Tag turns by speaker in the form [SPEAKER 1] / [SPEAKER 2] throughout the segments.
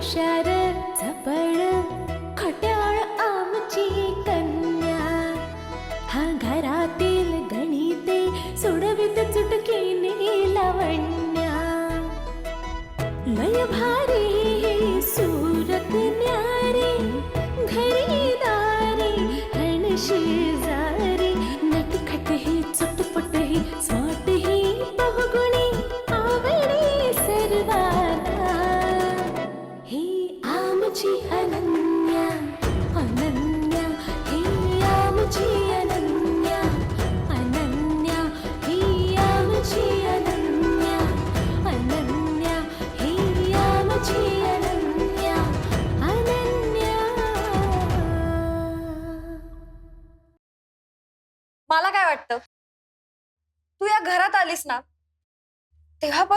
[SPEAKER 1] shadow.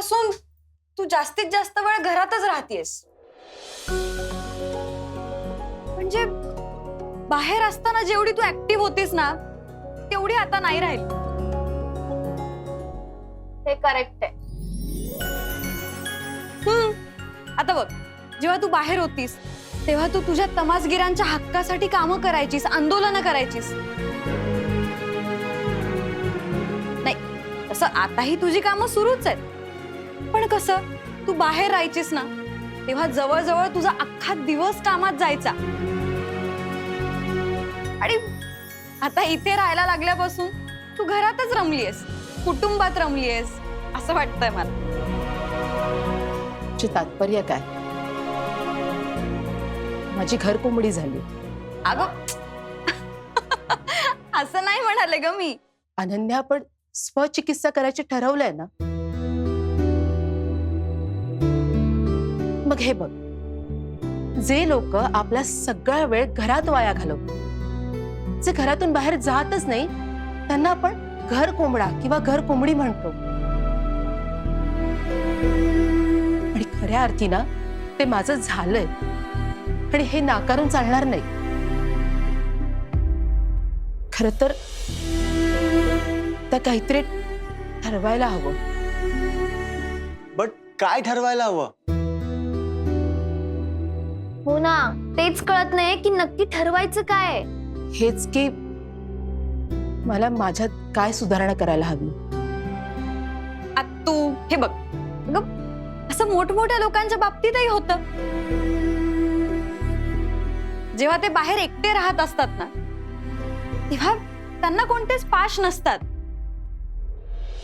[SPEAKER 1] तेव्हापासून तू जास्तीत जास्त वेळ घरातच राहतीयस म्हणजे बाहेर असताना जेवढी तू ऍक्टिव्ह होतीस ना तेवढी आता नाही राहील.
[SPEAKER 2] हे करेक्ट आहे.
[SPEAKER 1] हम्म. आता बघ जेव्हा तू बाहेर होतीस तेव्हा तू तुझ्या तमासगिरांच्या हक्कासाठी कामं करायचीस आंदोलनं करायचीस. नाही तसं आताही तुझी कामं सुरूच आहेत. पण कसं? तू बाहेर राहायचीस ना तेव्हा जवळजवळ तुझा अख्खा दिवस कामात जायचा. आणि आता इथे राहायला लागल्यापासून तू घरातच रमलीयस कुटुंबात रमलीयस असं वाटतंय मला.
[SPEAKER 3] तात्पर्य काय? माझी घर कोंबडी झाली.
[SPEAKER 1] अगं असं नाही म्हणाले ग मी.
[SPEAKER 3] अनन्या आपण स्वचिकित्सा करायची ठरवलंय ना? मग हे बघ. जे लोक आपला सगळा वेळ घरात वाया घालवतात जे घरातून बाहेर जातच नाही त्यांना आपण घर कोंबडा किंवा घर कोंबडी म्हणतो. आणि खऱ्या अर्थीनं ते माझं झालंय. आणि हे नाकारून चालणार नाही. खर तर काहीतरी ठरवायला हवं.
[SPEAKER 4] बट काय ठरवायला हवं?
[SPEAKER 2] हो ना. तेच कळत नाही की नक्की ठरवायचं काय.
[SPEAKER 3] हेच की मला माझ्यात काय सुधारणा करायला हवी?
[SPEAKER 1] आ, तू हे बघ. अगं असं मोठमोठ्या लोकांच्या बाबतीतही होत. जेव्हा ते बाहेर एकटे राहत असतात ना तेव्हा त्यांना कोणतेच पाश नसतात.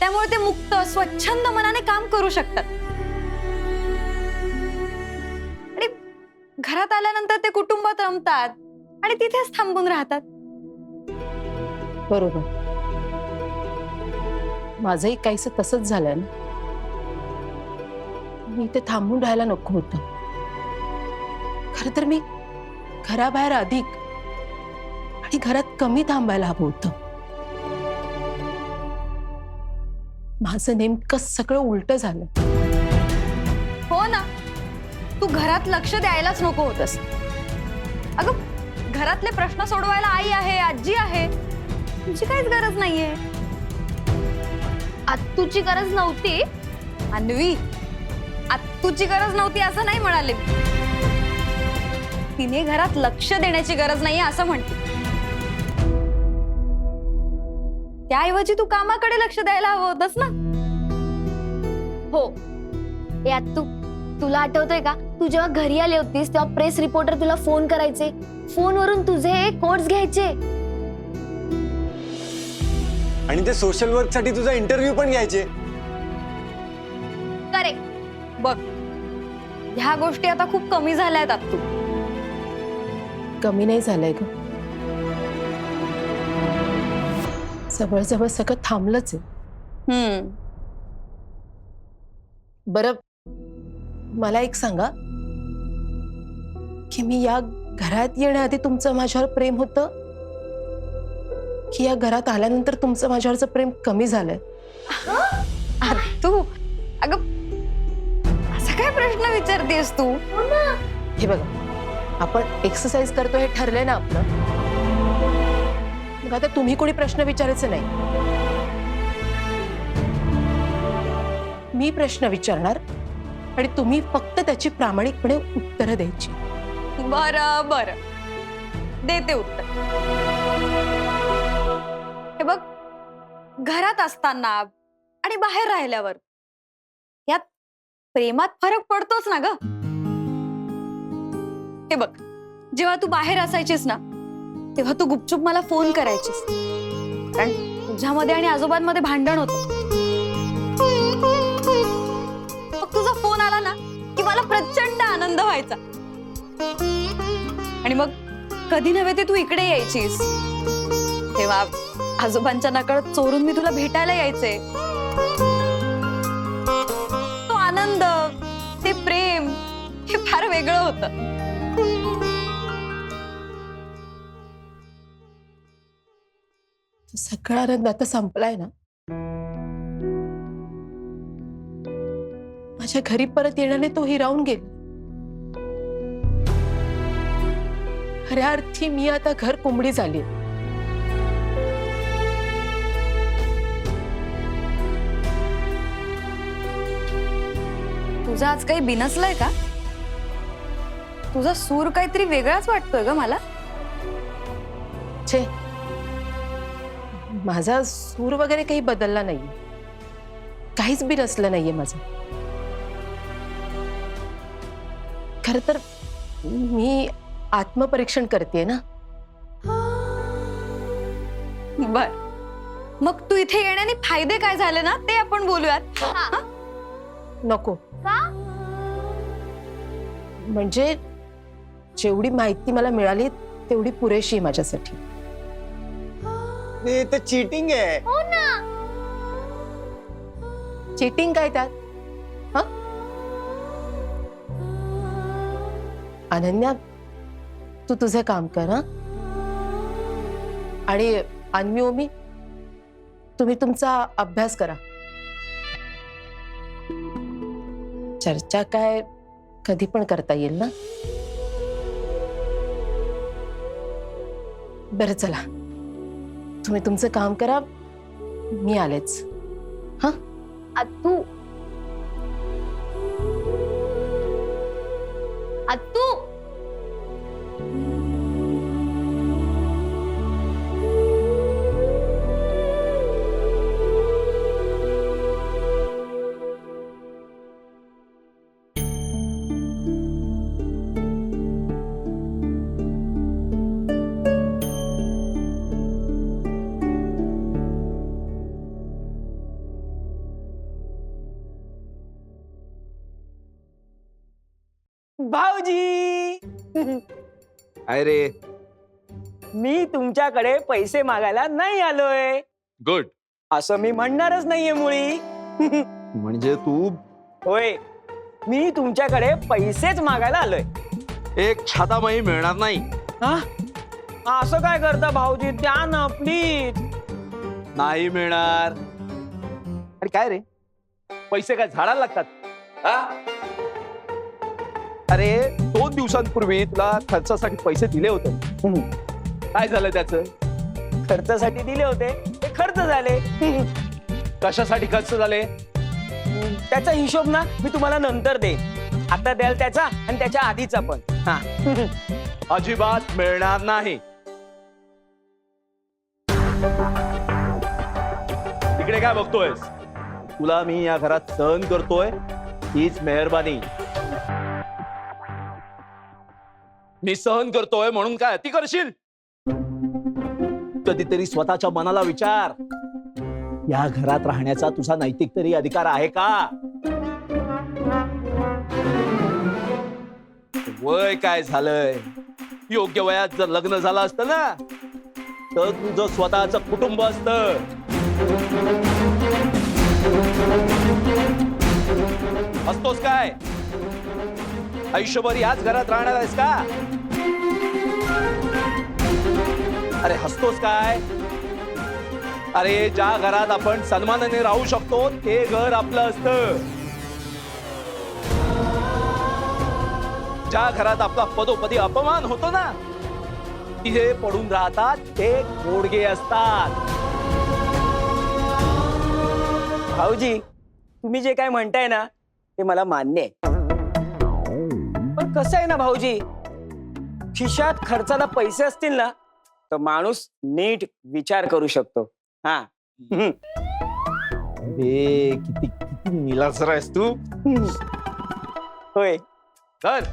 [SPEAKER 1] त्यामुळे ते मुक्त स्वच्छंद मनाने काम करू शकतात. घरात आल्यानंतर ते कुटुंबात रमतात आणि तिथेच थांबून राहतात.
[SPEAKER 3] बरोबर. माझंही काहीस तसंच झालं ना? मी इथे थांबून राहायला नको होत. खर तर मी घराबाहेर अधिक आणि घरात कमी थांबायला हवं होतं. माझं नेमकं सगळं उलट झालं.
[SPEAKER 1] तू घरात लक्ष द्यायलाच नको होतस. अगं घरातले प्रश्न सोडवायला आई आहे आजी आहे तुझी काहीच गरज नाहीये.
[SPEAKER 2] आत्तूची गरज नव्हती
[SPEAKER 1] अन्वी आत्तूची गरज नव्हती असं नाही म्हणाले. तिने घरात लक्ष देण्याची गरज नाहीये असं म्हणते. त्याऐवजी तू कामाकडे लक्ष द्यायला हवं होतस ना?
[SPEAKER 2] हो. ए आत्तू तुला आठवतंय का? तू जेव्हा घरी आली होतीस तेव्हा प्रेस रिपोर्टर तुला फोन करायचे. फोनवरून तुझे कोट्स घ्यायचे.
[SPEAKER 4] आणि ते सोशल वर्कसाठी तुझा इंटरव्ह्यू पण घ्यायचे.
[SPEAKER 2] करेक्ट
[SPEAKER 1] बघ ह्या गोष्टी आता खूप कमी झाल्या आहेत आत्तू
[SPEAKER 3] कमी नाही झालंय ग. जवळजवळ सगळं थांबलंच आहे.
[SPEAKER 1] हम्म.
[SPEAKER 3] बरं मला एक सांगा. की मी या घरात येण्याआधी तुमचं माझ्यावर प्रेम होतं? की या घरात आल्यानंतर तुमचं माझ्यावरचं प्रेम कमी झालंय?
[SPEAKER 1] तू अगं असा काय प्रश्न विचारतेस तू?
[SPEAKER 3] हे बघा आपण एक्सरसाइज करतो हे ठरलंय ना आपलं. मग आता तुम्ही कोणी प्रश्न विचारायचे नाही. मी प्रश्न विचारणार आणि तुम्ही फक्त त्याची प्रामाणिकपणे उत्तरं द्यायची.
[SPEAKER 1] बर बर. देते उत्तर. हे बघ घरात असताना आणि बाहेर राहिल्यावर यात प्रेमात फरक पडतोच ना ग. हे बघ जेव्हा तू बाहेर असायचीस ना तेव्हा तू गुपचूप मला फोन करायचीस. कारण तुझ्यामध्ये आणि आजोबांमध्ये भांडण होत. तुझा फोन आला ना की मला प्रचंड आनंद व्हायचा. आणि मग कधी नव्हे ते तू इकडे यायचीस. तेव्हा आजोबांच्या नकळत चोरून मी तुला भेटायला यायचे. तो आनंद ते प्रेम हे फार वेगळं होतं.
[SPEAKER 3] सगळा आनंद आता संपलाय ना? माझ्या घरी परत येण्याने तो हिरावून गेला. खऱ्या अर्थी मी आता घर कोंबडी झाली.
[SPEAKER 1] तुझा आज काही बिनसलाय का? तुझा सूर काहीतरी वेगळाच वाटतोय ग मला.
[SPEAKER 3] छे. माझा सूर वगैरे काही बदलला नाहीये. काहीच बी नसलं नाहीये माझं. खर तर मी आत्मपरीक्षण करते ना?
[SPEAKER 1] बर. मग तू इथे येण्याने फायदे काय झाले ना ते आपण बोलूयात. हा?
[SPEAKER 3] नको.
[SPEAKER 2] का?
[SPEAKER 3] म्हणजे जेवढी माहिती मला मिळाली तेवढी पुरेशी आहे माझ्यासाठी.
[SPEAKER 4] हे तर चिटिंग आहे.
[SPEAKER 2] हो ना.
[SPEAKER 3] चिटिंग काय त्यात? हा? अनन्या तू तुझं काम कर हा? आणि अन्वी ओमी तुम्ही तुमचा अभ्यास करा. चर्चा काय कधी पण करता येईल ना? बरं चला. तुम्ही तुमचं काम करा मी आलेच.
[SPEAKER 2] हा? आत्तू
[SPEAKER 5] तू
[SPEAKER 6] काय रे.
[SPEAKER 5] मी तुमच्याकडे पैसे मागायला नाही आलोय.
[SPEAKER 6] गुड.
[SPEAKER 5] असं मी म्हणणारच नाहीये मुळी.
[SPEAKER 6] म्हणजे तू?
[SPEAKER 5] होय. मी तुमच्याकडे पैसेच मागायला आलोय.
[SPEAKER 6] एक छातामाही मिळणार नाही.
[SPEAKER 5] हा? असं काय करता भाऊजी? द्या ना प्लीज
[SPEAKER 6] नाही मिळणार. आणि काय रे? पैसे काय झाडाला लागतात? हा? अरे दोन दिवसांपूर्वी तुला खर्चासाठी पैसे दिले होते. काय झालं त्याच?
[SPEAKER 5] खर्चासाठी दिले होते. ते खर्च झाले.
[SPEAKER 6] कशासाठी खर्च झाले?
[SPEAKER 5] त्याचा हिशोब ना मी तुम्हाला नंतर देईन. आता द्याल त्याचा आणि त्याच्या आधीचा पण. हा.
[SPEAKER 6] अजिबात मिळणार नाही. इकडे काय बघतोयस? तुला मी या घरात सहन करतोय. हीच मेहरबानी. मी सहन करतोय म्हणून काय? अति करशील? कधीतरी स्वतःच्या मनाला विचार. या घरात राहण्याचा तुझा नैतिक तरी अधिकार आहे का? वय काय झालंय? योग्य वयात जर लग्न झालं असतं ना तर तुझं स्वतःच कुटुंब असत. असतोस काय? आयुष्यभर याच घरात राहणार आहेस का? अरे हसतोस काय? अरे ज्या घरात आपण सन्मानाने राहू शकतो ते घर आपलं असतं. ज्या घरात आपला पदोपदी अपमान होतो ना तिथे पडून राहतात ते गोडगे असतात.
[SPEAKER 5] भाऊजी तुम्ही जे काय म्हणताय ना ते मला मान्य आहे. कसं आहे ना भाऊजी? खिशात खर्चाला पैसे असतील ना तर माणूस नीट विचार करू शकतो. हा. हम्म.
[SPEAKER 6] ए किती किती निलासर आहेस तू.
[SPEAKER 5] होय.
[SPEAKER 6] कर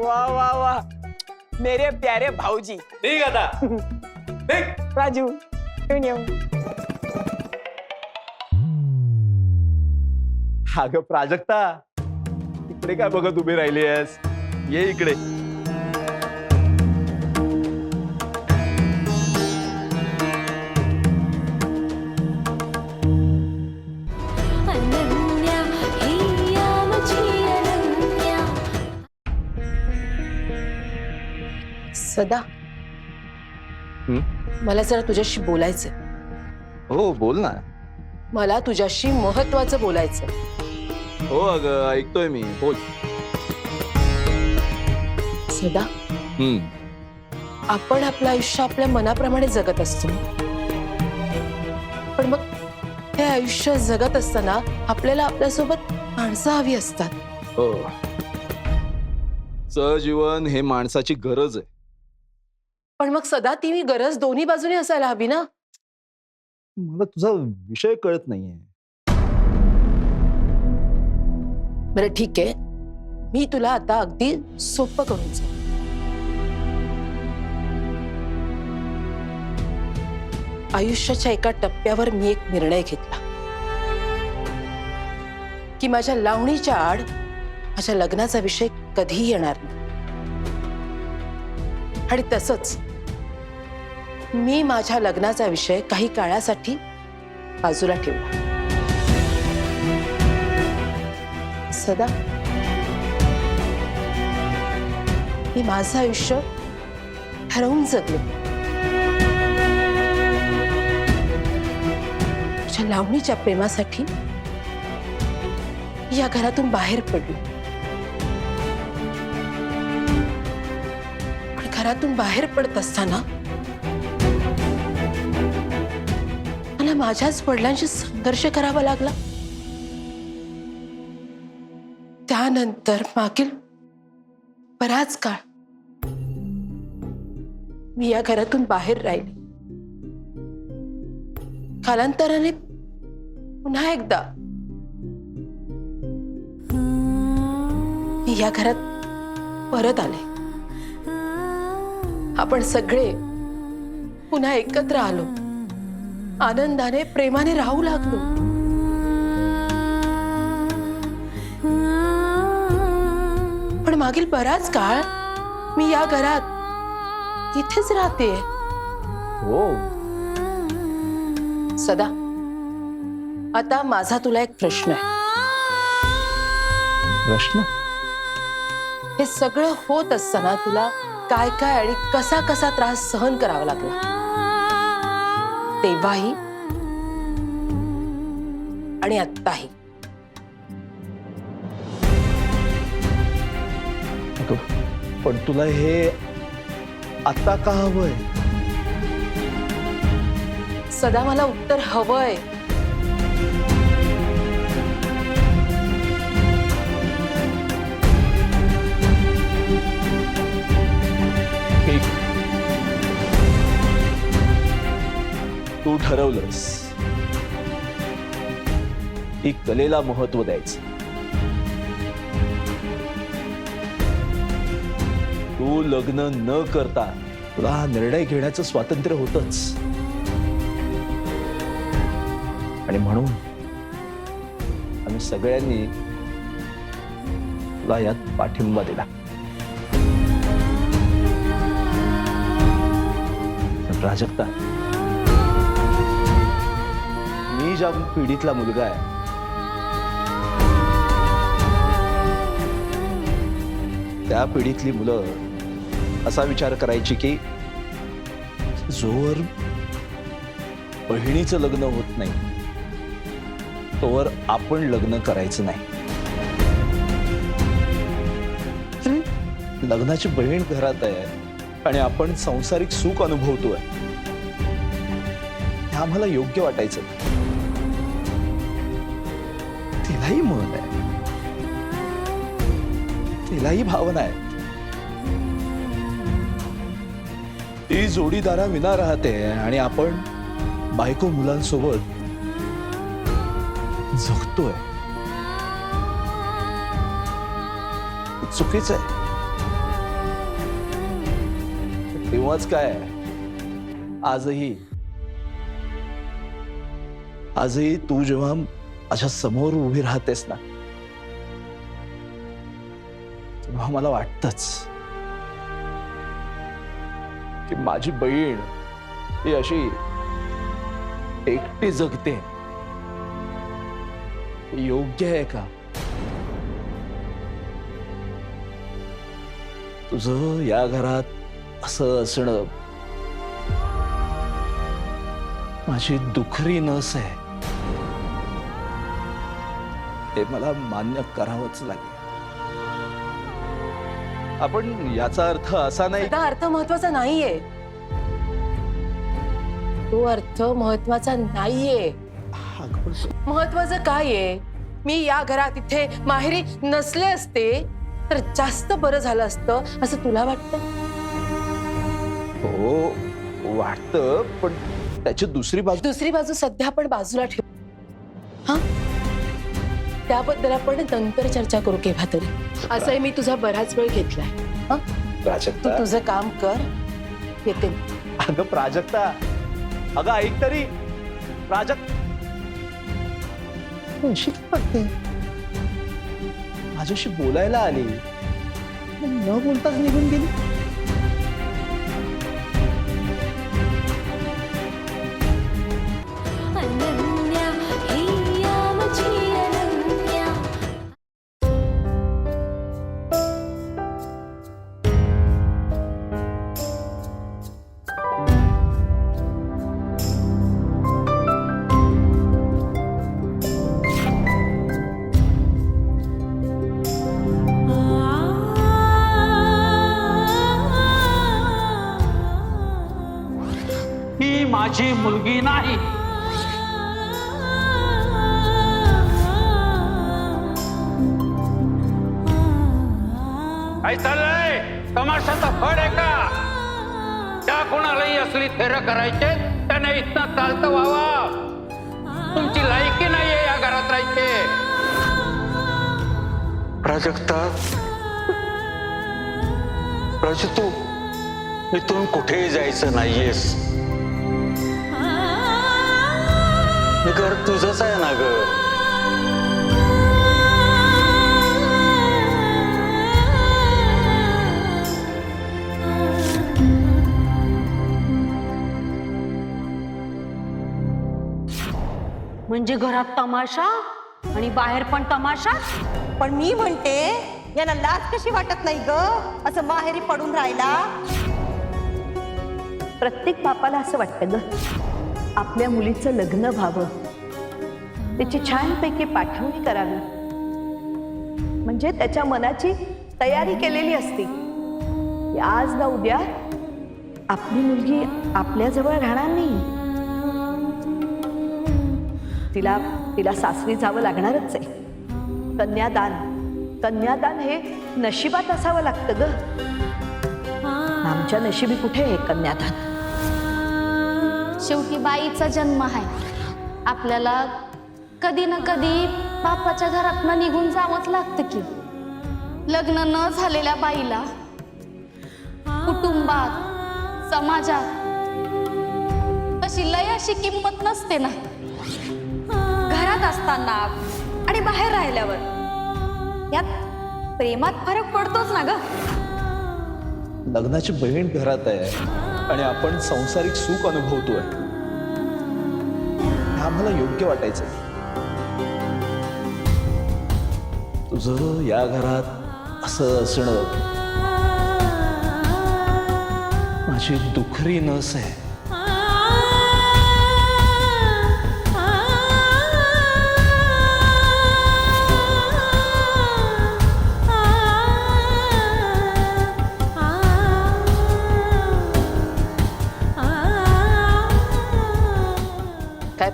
[SPEAKER 5] वा वा वा. मेरे प्यारे भाऊजी.
[SPEAKER 6] ठीक आता.
[SPEAKER 5] राजू घेऊन येऊ.
[SPEAKER 6] अगं प्राजक्ता इकडे काय बघत उभी राहिली आहेस? ये इकडे.
[SPEAKER 3] सदा मला जरा तुझ्याशी बोलायचंय.
[SPEAKER 6] हो बोल ना.
[SPEAKER 3] मला तुझ्याशी महत्वाचं बोलायचं
[SPEAKER 6] हो अगं ऐकतोय मी. बोल.
[SPEAKER 3] सदा
[SPEAKER 6] हम्म.
[SPEAKER 3] आपण आपलं आयुष्य आपल्या मनाप्रमाणे जगत असतो. पण मग ते आयुष्य जगत असताना आपल्याला आपल्यासोबत माणसं हवी असतात.
[SPEAKER 6] हो. सहजीवन हे माणसाची गरज आहे.
[SPEAKER 3] पण मग सदा ती गरज दोन्ही बाजूने असायला हवी ना?
[SPEAKER 6] मला तुझा विषय कळत नाहीये.
[SPEAKER 3] बरं ठीक आहे. मी तुला आता अगदी सोपं करून सांगते. आयुष्याच्या एका टप्प्यावर मी एक निर्णय घेतला. की माझ्या लावणीच्या आड माझ्या लग्नाचा विषय कधीही येणार नाही. आणि तसंच मी माझ्या लग्नाचा विषय काही काळासाठी बाजूला ठेवला. सदा. मी माझं आयुष्य हरवून जगले. लावणीच्या प्रेमासाठी या घरातून बाहेर पडलो. पण घरातून बाहेर पडत असताना मला माझ्याच वडिलांशी संघर्ष करावा लागला. त्यानंतर मागील बराच काळ मी या घरातून बाहेर राहिले. कालांतराने पुन्हा एकदा मी या घरात परत आले. आपण सगळे पुन्हा एकत्र आलो. आनंदाने प्रेमाने राहू लागलो. पण मागील बराच काळ मी या घरात इथेच राहते.
[SPEAKER 6] हो.
[SPEAKER 3] सदा आता माझा तुला एक प्रश्न आहे.
[SPEAKER 6] प्रश्न?
[SPEAKER 3] हे सगळं होत असताना तुला काय काय आणि कसा कसा त्रास सहन करावा लागला? तेव्हाही आणि आत्ताही.
[SPEAKER 6] पण तुला हे आता का हवंय?
[SPEAKER 3] सदा मला उत्तर हवंय.
[SPEAKER 6] तू ठरवलंस. की कलेला महत्त्व द्यायचं. तू लग्न न करता तुला हा निर्णय घेण्याचं स्वातंत्र्य होतच. आणि म्हणून आम्ही सगळ्यांनी तुला यात पाठिंबा दिला. प्राजक्ता मी ज्या पिढीतला मुलगा आहे त्या पिढीतली मुलं असा विचार करायची की जोवर बहिणीचं लग्न होत नाही तोवर आपण लग्न करायचं नाही. लग्नाची बहीण घरात आहे आणि आपण सांसारिक सुख अनुभवतोय. हे आम्हाला योग्य वाटायचं. तिलाही मन आहे. तिलाही भावना आहे. ती जोडीदारा विना राहते आणि आपण बायको मुलांसोबत जगतोय चुकीच आहे. तेव्हाच काय आजही आजही तू जेव्हा अशा समोर उभी राहतेस ना तेव्हा मला वाटतच की माझी बहीण ही अशी एकटी जगते. योग्य आहे का? तुझ या घरात असं असणं माझी दुखरी नस आहे. ते मला मान्य करावंच लागेल. आपण याचा अर्थ असा नाही
[SPEAKER 3] आता अर्थ महत्त्वाचा नाहीये. तो अर्थ महत्त्वाचा नाहीये.
[SPEAKER 6] अगं, पण
[SPEAKER 3] महत्वाचं काय आहे? मी या घरात इथे माहेरी नसले असते तर जास्त बरं झालं असतं असं तुला वाटतं?
[SPEAKER 6] हो वाटतं पण त्याची दुसरी बाजू
[SPEAKER 3] दुसरी बाजू सध्या आपण बाजूला ठेवू त्याबद्दल आपण नंतर चर्चा करू केव्हा तरी. असंही मी तुझा बराच वेळ घेतलाय. हं? तू
[SPEAKER 6] प्राजक्ता
[SPEAKER 3] तुझं काम कर. येते. मी.
[SPEAKER 6] अगं प्राजक्ता. अगं ऐक तरी. प्राजक्त तू अशी का वाटते माझ्याशी बोलायला आली. न बोलताच निघून गेली.
[SPEAKER 7] काय चाललंय. तमाशाचा फळ आहे का? त्या कोणालाही असली थेर करायचे त्याने इथनं चालतं व्हावा. तुमची लायकी नाहीये या घरात राहायचे.
[SPEAKER 8] प्राजक्ता प्राजू तू इथून कुठेही जायचं नाहीयेस. घर तुझंच आहे ना ग?
[SPEAKER 9] म्हणजे घरात तमाशा आणि बाहेर पण तमाशा?
[SPEAKER 10] पण मी म्हणते यांना लाज कशी वाटत नाही ग? असं माहेरी पडून राहिला
[SPEAKER 9] प्रत्येक बापाला असं वाटतं ग आपल्या मुलीचं लग्न व्हावं. त्याची छानपैकी पाठवणी करावी. म्हणजे त्याच्या मनाची तयारी केलेली असती. आज ना उद्या आपली मुलगी आपल्याजवळ राहणार नाही. तिला तिला सासरी जावं लागणारच आहे. कन्यादान कन्यादान हे नशिबात असावं लागतं ग. आमच्या नशिबी कुठे आहे कन्यादान?
[SPEAKER 2] शेवटी बाईचा जन्म आहे. आपल्याला कधी ना कधी बापाच्या घरात निघून जावंच लागतं की. लग्न न झालेल्या बाईला कुटुंबात समाजात अशी लय अशी किंमत नसते ना.
[SPEAKER 1] घरात असताना आणि बाहेर राहिल्यावर. यात प्रेमात फरक पडतोच ना ग.
[SPEAKER 6] लग्नाची बहीण घरात आहे आणि आपण संसारिक सुख अनुभवतोय. आम्हाला योग्य वाटायचं. तुझं या घरात असं असणं माझी दुखरी नस आहे.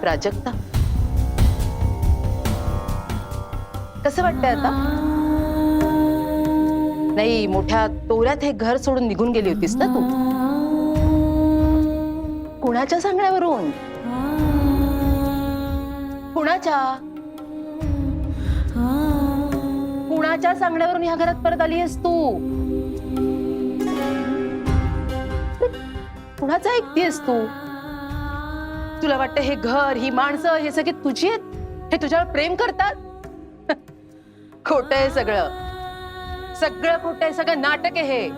[SPEAKER 3] प्राजक्ता कसं वाटतंय आता? नाही मोठ्या तोऱ्यात हे घर सोडून निघून गेली होतीस ना तू? कुणाच्या सांगण्यावरून? कुणाच्या? कुणाच्या सांगण्यावरून ह्या घरात परत आली आहेस तू? कुणाचा ऐकतीयस तू? तुला वाटतं हे घर ही माणसं हे सगळे तुझी आहेत? हे तुझ्यावर प्रेम करतात? खोट आहे सगळं. सगळं खोट आहे सगळं नाटक आहे हे.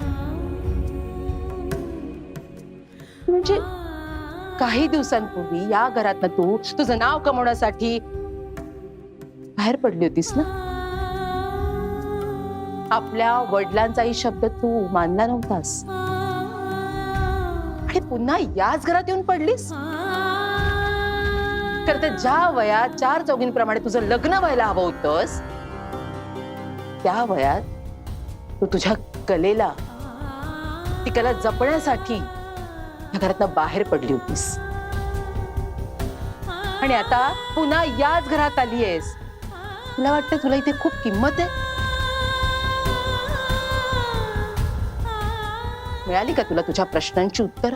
[SPEAKER 3] म्हणजे काही दिवसांपूर्वी या घरात तू तुझं नाव कमवण्यासाठी बाहेर पडली होतीस ना? आपल्या वडिलांचाही शब्द तू मानला नव्हतास. आणि पुन्हा याच घरात येऊन पडलीस? तर ते ज्या वयात चार चौघींप्रमाणे तुझं लग्न व्हायला हवं होतंस त्या वयात तू तुझ्या कलेला ती कला जपण्यासाठी या घरातनं बाहेर पडली होतीस. आणि आता पुन्हा याच घरात आली आहेस. तुला वाटतं तुला इथे खूप किंमत आहे? मिळाली का तुला तुझ्या प्रश्नांची उत्तर?